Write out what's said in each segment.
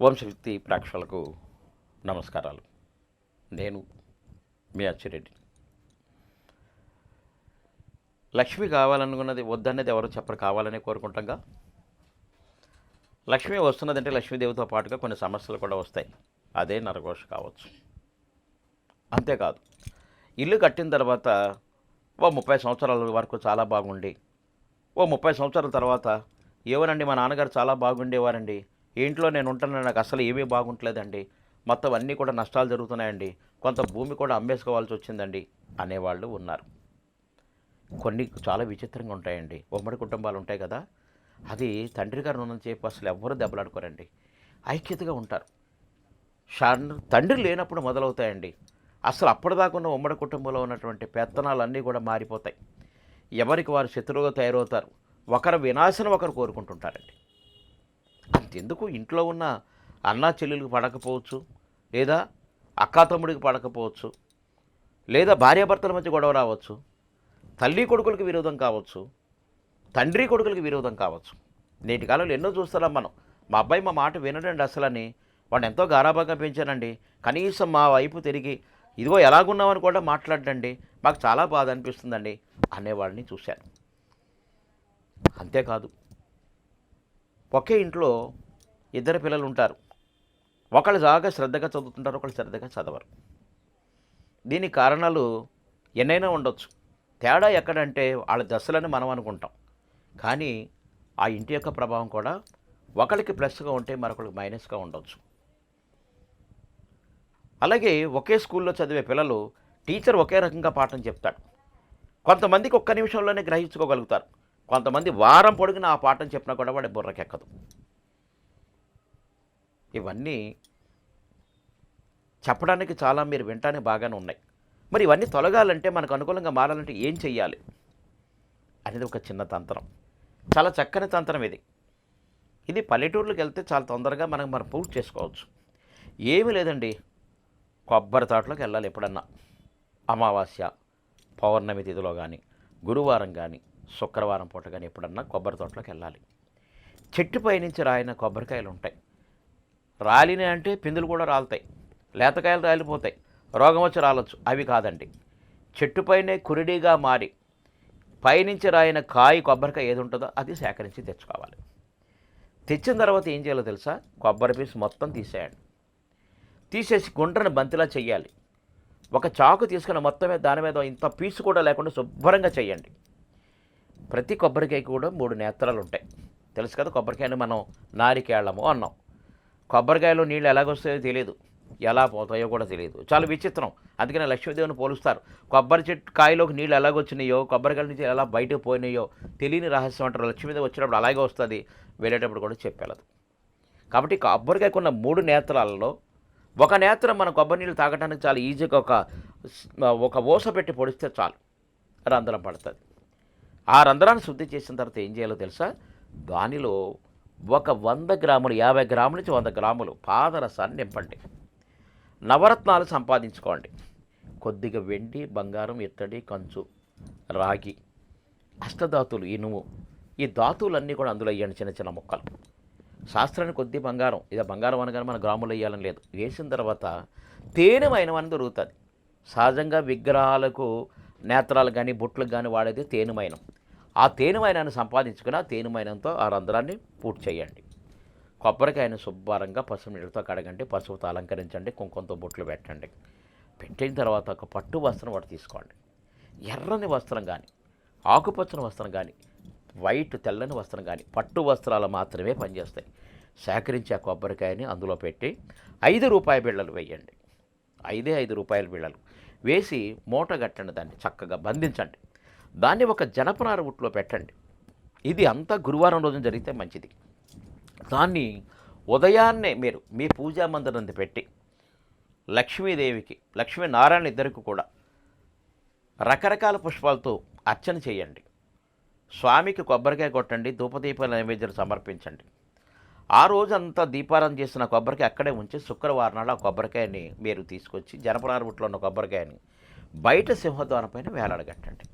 వంశశక్తి ప్రేక్షకులకు నమస్కారాలు. నేను మీ అచ్చిరెడ్డి. లక్ష్మి కావాలనుకున్నది వద్దన్నది ఎవరు చెప్పరు కావాలని కోరుకుంటాంగా. లక్ష్మి వస్తున్నదంటే లక్ష్మీదేవితో పాటుగా కొన్ని సమస్యలు కూడా వస్తాయి. అదే నరఘోష కావచ్చు. అంతేకాదు ఇల్లు కట్టిన తర్వాత ఓ ముప్పై సంవత్సరాల వరకు చాలా బాగుండి ఓ ముప్పై సంవత్సరాల తర్వాత ఏవనండి మా నాన్నగారు చాలా బాగుండేవారండి ఇంట్లో నేను ఉంటాను నాకు అసలు ఏమీ బాగుంటలేదండి. మొత్తం అన్నీ కూడా నష్టాలు జరుగుతున్నాయండి. కొంత భూమి కూడా అమ్మేసుకోవాల్సి వచ్చిందండి అనేవాళ్ళు ఉన్నారు. కొన్ని చాలా విచిత్రంగా ఉంటాయండి. ఉమ్మడి కుటుంబాలు ఉంటాయి కదా. అది తండ్రి గారు ఉన్న చెప్పి అసలు ఎవ్వరూ దెబ్బలాడుకోరండి. ఐక్యతగా ఉంటారు. తండ్రి లేనప్పుడు మొదలవుతాయండి. అసలు అప్పటిదాకా ఉన్న ఉమ్మడి కుటుంబంలో ఉన్నటువంటి పెత్తనాలన్నీ కూడా మారిపోతాయి. ఎవరికి వారు శత్రువుగా తయారవుతారు? ఒకరు వినాశనం ఒకరు కోరుకుంటుంటారండి. ఎందుకు ఇంట్లో ఉన్న అన్నా చెల్లెలకు పడకపోవచ్చు? లేదా అక్కా తమ్ముడికి పడకపోవచ్చు? లేదా భార్యాభర్తల మధ్య గొడవ రావచ్చు? తల్లి కొడుకులకు విరోధం కావచ్చు? తండ్రి కొడుకులకు విరోధం కావచ్చు? నేటి కాలంలో ఎన్నో చూస్తున్నాం మనం? మా అబ్బాయి మా మాట వినడండి అసలని. వాడిని ఎంతో గారాభంగా పెంచానండి. కనీసం మా వైపు తిరిగి ఇదిగో ఎలాగున్నామని కూడా మాట్లాడండి మాకు చాలా బాధ అనిపిస్తుందండి అనేవాడిని చూశాను. అంతేకాదు ఒకే ఇంట్లో ఇద్దరు పిల్లలు ఉంటారు ఒకళ్ళు బాగా శ్రద్ధగా చదువుతుంటారు ఒకళ్ళు శ్రద్ధగా చదవరు. దీనికి కారణాలు ఎన్నైనా ఉండొచ్చు. తేడా ఎక్కడంటే వాళ్ళ దశలని మనం అనుకుంటాం. కానీ ఆ ఇంటి యొక్క ప్రభావం కూడా ఒకరికి ప్లస్గా ఉంటే మరొకరికి మైనస్గా ఉండొచ్చు. అలాగే ఒకే స్కూల్లో చదివే పిల్లలు టీచర్ ఒకే రకంగా పాఠం చెప్తాడు. కొంతమందికి ఒక్క నిమిషంలోనే గ్రహించుకోగలుగుతారు. కొంతమంది వారం పొడిగిన ఆ పాఠం చెప్పినా కూడా వాడి బుర్రకెక్కదు. ఇవన్నీ చెప్పడానికి చాలా మీరు వింటానే బాగానే ఉన్నాయి. మరి ఇవన్నీ తొలగాలంటే మనకు అనుకూలంగా మారాలంటే ఏం చెయ్యాలి? అనేది ఒక చిన్న తంత్రం. చాలా చక్కని తంత్రం ఇది. ఇది పల్లెటూర్లకు వెళ్తే చాలా తొందరగా మనం మనం పూర్తి చేసుకోవచ్చు. ఏమీ లేదండి. కొబ్బరి తోటలోకి వెళ్ళాలి ఎప్పుడన్నా. అమావాస్య పౌర్ణమి తిథిలో కానీ గురువారం కానీ శుక్రవారం పూట కానీ ఎప్పుడన్నా కొబ్బరి తోటలోకి వెళ్ళాలి. చెట్టుపై నుంచి రాయిన కొబ్బరికాయలు ఉంటాయి రాలినాయి అంటే పిందులు కూడా రాలుతాయి. లేతకాయలు రాలిపోతాయి. రోగం వచ్చి రాలొచ్చు. అవి కాదండి. చెట్టుపైనే కురిడిగా మారి పైనుంచి రాయిన కాయ కొబ్బరికాయ ఏది ఉంటుందో అది సేకరించి తెచ్చుకోవాలి. తెచ్చిన తర్వాత ఏం చేయాలో తెలుసా? కొబ్బరి పీసు మొత్తం తీసేయండి. తీసేసి గుండ్రని బంతిలా చేయాలి ఒక చాకు తీసుకుని మొత్తమే దాని మీద ఇంత పీసు కూడా లేకుండా శుభ్రంగా చేయండి ప్రతి కొబ్బరికాయ కూడా మూడు నేత్రాలు ఉంటాయి. తెలుసు కదా కొబ్బరికాయని మనం నారికేళ్ళము అన్నాం. కొబ్బరికాయలో నీళ్ళు ఎలాగొస్తాయో తెలియదు ఎలా పోతాయో కూడా తెలియదు చాలా విచిత్రం. అందుకనే లక్ష్మీదేవిని పోలుస్తారు. కొబ్బరి చెట్టు కాయలోకి నీళ్ళు ఎలాగొచ్చినాయో కొబ్బరికాయల నుంచి ఎలా బయటకు పోయినాయో తెలియని రహస్యం అంటారు. లక్ష్మీదేవి వచ్చినప్పుడు అలాగే వస్తుంది. వెళ్ళేటప్పుడు కూడా చెప్పగలదు కాబట్టి కొబ్బరికాయకున్న మూడు నేత్రాలలో ఒక నేత్రం మన కొబ్బరి నీళ్ళు తాగడానికి చాలా ఈజీగా ఒక ఒక ఓస పెట్టి పొడిస్తే చాలు. రంధ్రం పడుతుంది. ఆ రంధ్రాన్ని శుద్ధి చేసిన తర్వాత ఏం చేయాలో తెలుసా? దానిలో ఒక వంద గ్రాములు యాభై గ్రాముల నుంచి వంద గ్రాములు పాదరసాన్ని నింపండి. నవరత్నాలు సంపాదించుకోండి. కొద్దిగా వెండి బంగారం ఇత్తడి కంచు రాగి అష్టధాతులు ఇనుము. ఈ ధాతువులన్నీ కూడా అందులో వేయండి చిన్న చిన్న ముక్కలు. శాస్త్రానికి కొద్ది బంగారం ఇదే బంగారం అనగానే మన గ్రాములు వేయాలని లేదు. వేసిన తర్వాత తేనెమైనవని దొరుకుతుంది. సహజంగా విగ్రహాలకు నేత్రాలు కానీ బుట్లకు కానీ వాడేది తేనెమైనం ఆ తేనెమైనాన్ని సంపాదించుకుని ఆ తేనెమైనంతో ఆ రంధ్రాన్ని పూర్తి చేయండి. కొబ్బరికాయను శుభ్రంగా పసుపు నీళ్ళతో కడగండి పసుపుతో అలంకరించండి కుంకుమతో బొట్లు పెట్టండి. పెట్టిన తర్వాత ఒక పట్టు వస్త్రం ఒకటి తీసుకోండి. ఎర్రని వస్త్రం కానీ ఆకుపచ్చని వస్త్రం కానీ వైట్ తెల్లని వస్త్రం కానీ పట్టు వస్త్రాలు మాత్రమే పనిచేస్తాయి. సేకరించి ఆ కొబ్బరికాయని అందులో పెట్టి ఐదు రూపాయ బిళ్ళలు వేయండి. ఐదే ఐదు రూపాయల బిళ్ళలు వేసి మూట కట్టండి దాన్ని చక్కగా బంధించండి. దాన్ని ఒక జనపనార ఉట్లో పెట్టండి. ఇది అంతా గురువారం రోజున జరిగితే మంచిది. దాన్ని ఉదయాన్నే మీరు మీ పూజా మందిరం పెట్టి లక్ష్మీదేవికి లక్ష్మీనారాయణ ఇద్దరికి కూడా రకరకాల పుష్పాలతో అర్చన చేయండి. స్వామికి కొబ్బరికాయ కొట్టండి ధూపదీపాల నైవేద్యం సమర్పించండి. ఆ రోజంతా దీపారం చేసిన కొబ్బరికాయ అక్కడే ఉంచి శుక్రవారం నాడు ఆ కొబ్బరికాయని మీరు తీసుకొచ్చి జనపనారబుట్లో ఉన్న కొబ్బరికాయని బయట సింహద్వారం పైన వేలాడగట్టండి.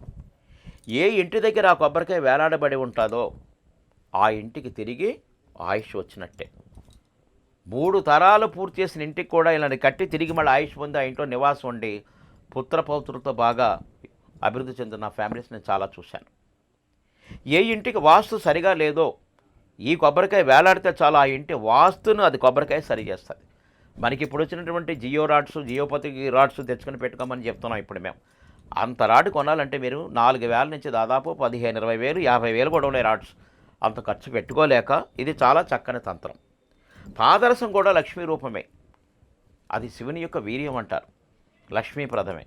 ఏ ఇంటి దగ్గర ఆ కొబ్బరికాయ వేలాడబడి ఉంటుందో ఆ ఇంటికి తిరిగి ఆయుష్ వచ్చినట్టే. మూడు తరాలు పూర్తి చేసిన ఇంటికి కూడా ఇలాంటి కట్టి తిరిగి మళ్ళీ ఆయుష్ పొంది ఆ ఇంట్లో నివాసం ఉండి పుత్ర పౌత్రులతో బాగా అభివృద్ధి చెందిన ఫ్యామిలీస్ నేను చాలా చూశాను. ఏ ఇంటికి వాస్తు సరిగా లేదో ఈ కొబ్బరికాయ వేలాడితే చాలా ఆ ఇంటి వాస్తును అది కొబ్బరికాయ సరి చేస్తుంది. మనకి ఇప్పుడు వచ్చినటువంటి జియో రాడ్స్ జియోపతి రాడ్స్ తెచ్చుకొని పెట్టుకోమని చెప్తున్నాం ఇప్పుడు మేము. అంత రాడ్ కొనాలంటే మీరు నాలుగు వేల నుంచి దాదాపు పదిహేను ఇరవై వేలు యాభై వేలు కూడా ఉన్నాయి రాడ్స్. అంత ఖర్చు పెట్టుకోలేక ఇది చాలా చక్కని తంత్రం. పాదరసం కూడా లక్ష్మీ రూపమే. అది శివుని యొక్క వీర్యం అంటారు. లక్ష్మీప్రదమే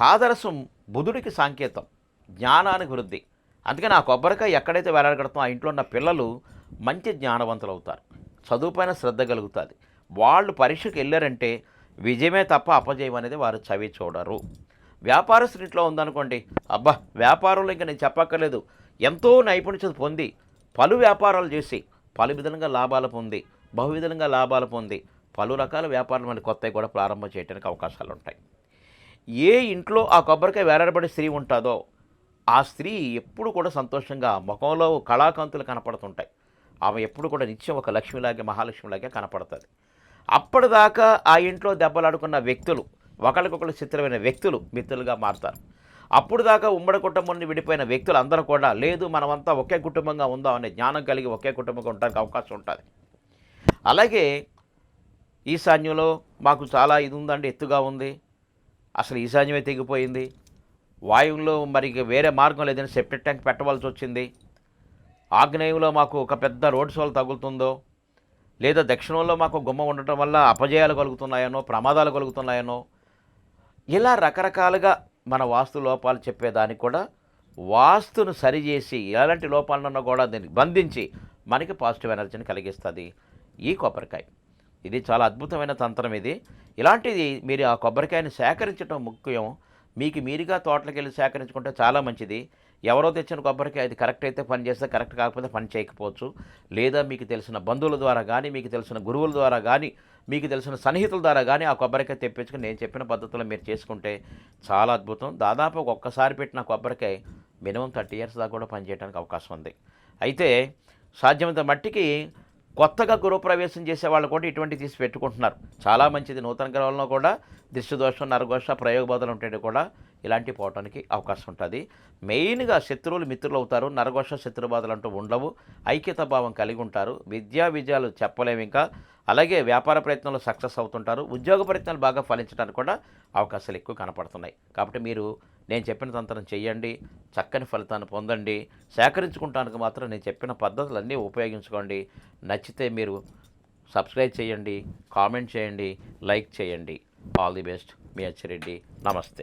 పాదరసం బుధుడికి సాంకేతం జ్ఞానానికి వృద్ధి. అందుకని ఆ కొబ్బరికాయ ఎక్కడైతే వేలాడగడతామో ఆ ఇంట్లో ఉన్న పిల్లలు మంచి జ్ఞానవంతులు అవుతారు చదువుపైన శ్రద్ధ కలుగుతుంది. వాళ్ళు పరీక్షకు వెళ్ళారంటే విజయమే తప్ప అపజయం అనేది వారు చవి చూడరు. వ్యాపారస్తుడి ఇంట్లో ఉందనుకోండి అబ్బా వ్యాపారంలో ఇంకా నేను చెప్పక్కర్లేదు. ఎంతో నైపుణ్యత పొంది పలు వ్యాపారాలు చేసి పలు విధంగా లాభాలు పొంది బహువిధంగా లాభాలు పొంది పలు రకాల వ్యాపారాలు మన కొత్తవి కూడా ప్రారంభం చేయడానికి అవకాశాలు ఉంటాయి ఏ ఇంట్లో ఆ కొబ్బరికాయ వేలాడబడే స్త్రీ ఉంటుందో ఆ స్త్రీ ఎప్పుడు కూడా సంతోషంగా ముఖంలో కళాకాంతులు కనపడుతుంటాయి. ఆమె ఎప్పుడు కూడా నిత్యం ఒక లక్ష్మిలాగే మహాలక్ష్మిలాగే కనపడుతుంది. అప్పటిదాకా ఆ ఇంట్లో దెబ్బలాడుకున్న వ్యక్తులు ఒకరికొకరు చిత్రమైన వ్యక్తులు మిత్రులుగా మారుతారు. అప్పుడు దాకా ఉమ్మడి కుటుంబం నుండి విడిపోయిన వ్యక్తులు అందరూ కూడా లేదు మనమంతా ఒకే కుటుంబంగా ఉందాం అనే జ్ఞానం కలిగి ఒకే కుటుంబంగా ఉండడానికి అవకాశం ఉంటుంది. అలాగే ఈశాన్యంలో మాకు చాలా ఇది ఉందండి ఎత్తుగా ఉంది. అసలు ఈశాన్యమే తెగిపోయింది. వాయువులో మరి వేరే మార్గం లేదని సెప్టిక్ ట్యాంక్ పెట్టవలసి వచ్చింది. ఆగ్నేయంలో మాకు ఒక పెద్ద రోడ్ సోల్ తగులుతుందో లేదా దక్షిణంలో మాకు గుమ్మ ఉండటం వల్ల అపజయాలు కలుగుతున్నాయనో ప్రమాదాలు కలుగుతున్నాయనో ఇలా రకరకాలుగా మన వాస్తు లోపాలు చెప్పేదానికి కూడా వాస్తును సరిచేసి ఎలాంటి లోపాలను కూడా దీన్ని బంధించి మనకి పాజిటివ్ ఎనర్జీని కలిగిస్తుంది ఈ కొబ్బరికాయ. ఇది చాలా అద్భుతమైన తంత్రం ఇది. ఇలాంటిది మీరు ఆ కొబ్బరికాయని సేకరించడం ముఖ్యం. మీకు మీరుగా తోటలకు వెళ్ళి సేకరించుకుంటే చాలా మంచిది. ఎవరో తెచ్చిన కొబ్బరికాయ అది కరెక్ట్ అయితే పని చేస్తే కరెక్ట్ కాకపోతే పని చేయకపోవచ్చు. లేదా మీకు తెలిసిన బంధువుల ద్వారా కానీ మీకు తెలిసిన గురువుల ద్వారా కానీ మీకు తెలిసిన సన్నిహితుల ద్వారా కానీ ఆ కొబ్బరికాయ తెప్పించుకుని నేను చెప్పిన పద్ధతిలో మీరు చేసుకుంటే చాలా అద్భుతం. దాదాపు ఒక్కసారి పెట్టిన కొబ్బరికాయ మినిమం థర్టీ ఇయర్స్ దాకా కూడా పనిచేయడానికి అవకాశం ఉంది. అయితే సాధ్యమైనంత మట్టికి కొత్తగా గృహప్రవేశం చేసే వాళ్ళు కూడా ఇటువంటి తీసి పెట్టుకుంటున్నారు. చాలా మంచిది. నూతన గ్రహంలో కూడా దృష్టిదోషం నరఘోష ప్రయోగ బాధలు ఉంటే కూడా ఇలాంటి పోవటానికి అవకాశం ఉంటుంది. మెయిన్గా శత్రువులు మిత్రులు అవుతారు. నరఘోష శత్రు బాధలు అంటూ ఉండవు. ఐక్యత భావం కలిగి ఉంటారు. విద్యా విజయాలు చెప్పలేము ఇంకా. అలాగే వ్యాపార ప్రయత్నంలో సక్సెస్ అవుతుంటారు. ఉద్యోగ ప్రయత్నాలు బాగా ఫలించడానికి కూడా అవకాశాలు ఎక్కువ కనపడుతున్నాయి. కాబట్టి మీరు నేను చెప్పిన తంత్రం చేయండి చక్కని ఫలితాన్ని పొందండి సేకరించుకుంటానికి మాత్రం నేను చెప్పిన పద్ధతులన్నీ ఉపయోగించుకోండి. నచ్చితే మీరు సబ్స్క్రైబ్ చేయండి కామెంట్ చేయండి లైక్ చేయండి ఆల్ ది బెస్ట్. మీ అచ్చిరెడ్డి. నమస్తే.